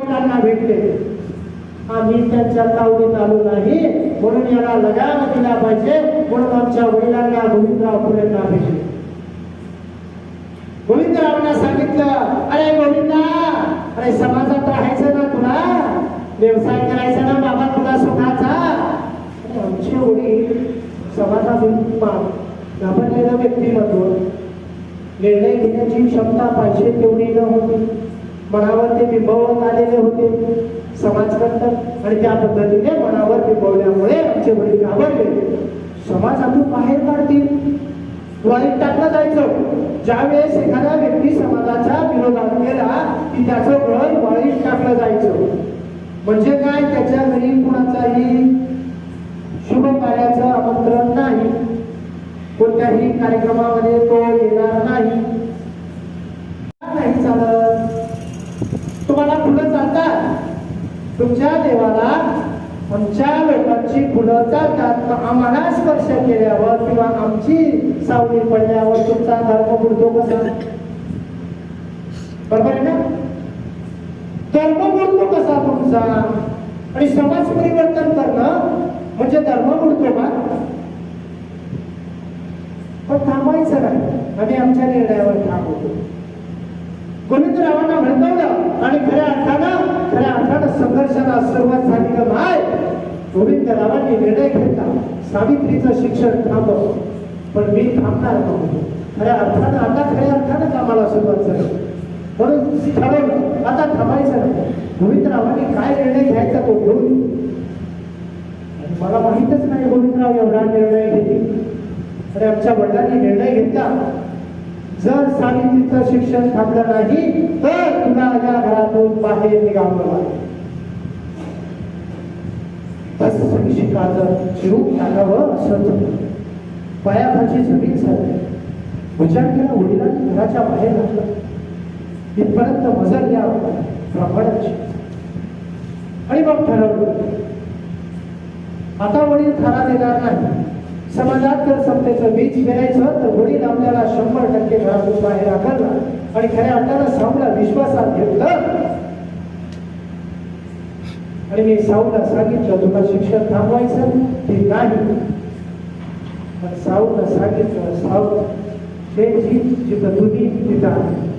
त्यांना भेटले आम्ही त्यांच्या तावडीत आलो नाही. म्हणून याला लगाम दिला पाहिजे. म्हणून आमच्या वडिलांना गोविंदराव फुलेंना भेटले गोविंदरावांना सांगितलं अरे गोविंदा अरे समाजात राहायचं ना तुला? व्यवसाय करायचा ना बाबा तुला सुखाचा? आमची आमचे वडील समाजातून घाबरलेलं व्यक्तिमत्व. निर्णय घेण्याची क्षमता पाहिजे तेवढी न होती. मनावर ते बिंबवत आलेले होते. समाजकंटक आणि त्या पद्धतीने मनावर बिंबवल्यामुळे आमचे वडील घाबरले. आपण बाहेर काढतील. वाईट टाकलं जायचं. ज्यावेळेस एखादा व्यक्ती समाजाच्या विरोधात गेला की त्याचं घर वाईट टाकलं जायचं. म्हणजे काय? त्याच्या घरी कुणाचाही शुभ कार्याचं आमंत्रण नाही. कोणत्याही कार्यक्रमामध्ये तो येणार नाही चालत तुम्हाला फुलं चालतात तुमच्या देवाला आमच्या लोकांची फुलं चालतात आम्हाला स्पर्श केल्यावर किंवा आमची सावली पडल्यावर तुमचा धर्म बुडतो कसा? बरोबर आहे ना? धर्म बुडतो कसा तुमचा? आणि समाज परिवर्तन करणं म्हणजे धर्म बुडतो का? पण थांबायचं नाही. आम्ही आमच्या निर्णयावर ठाम होतो गोविंदरावांना भडकवलं आणि खऱ्या अर्थानं संघर्षाला सुरुवात झाली नाही? गोविंदरावांनी निर्णय घेतला. सावित्रीचं शिक्षण थांबव. पण मी थांबणार नव्हतो खऱ्या अर्थानं आता खऱ्या अर्थानं कामाला सुरुवात झाली. म्हणून ठरवलं आता थांबायचं नाही. गोविंदरावांनी काय निर्णय घ्यायचा तो घेऊन मला माहीतच नाही गोविंदराव एवढा निर्णय घेतील. आणि आमच्या वडिलांनी निर्णय घेतला. जर सावित्रीचं शिक्षण थांबलं नाही तर तुला या घरातून बाहेर निघावं लागेल. बस शिक्षकाचं चिरून टाकावं असत पायाखाची जमीन झाली विचार केला वडिलांनी घराच्या बाहेर घातलं. इथपर्यंत मजल या ब्राह्मणाची. आणि मग ठरवलं. आता वडील खरा देणार नाही. समाजात जर समतेचं बीज फिरायचं तर वडील आपल्याला शंभर टक्के घरातून बाहेर आकारला आणि खऱ्या अर्थानं सामला विश्वासात घेऊन आणि मी साऊला सांगितलं तुला शिक्षण थांबवायचं ते नाही पण साऊला सांगितलं साऊ जे जी जिथं तुम्ही तिथं आहे.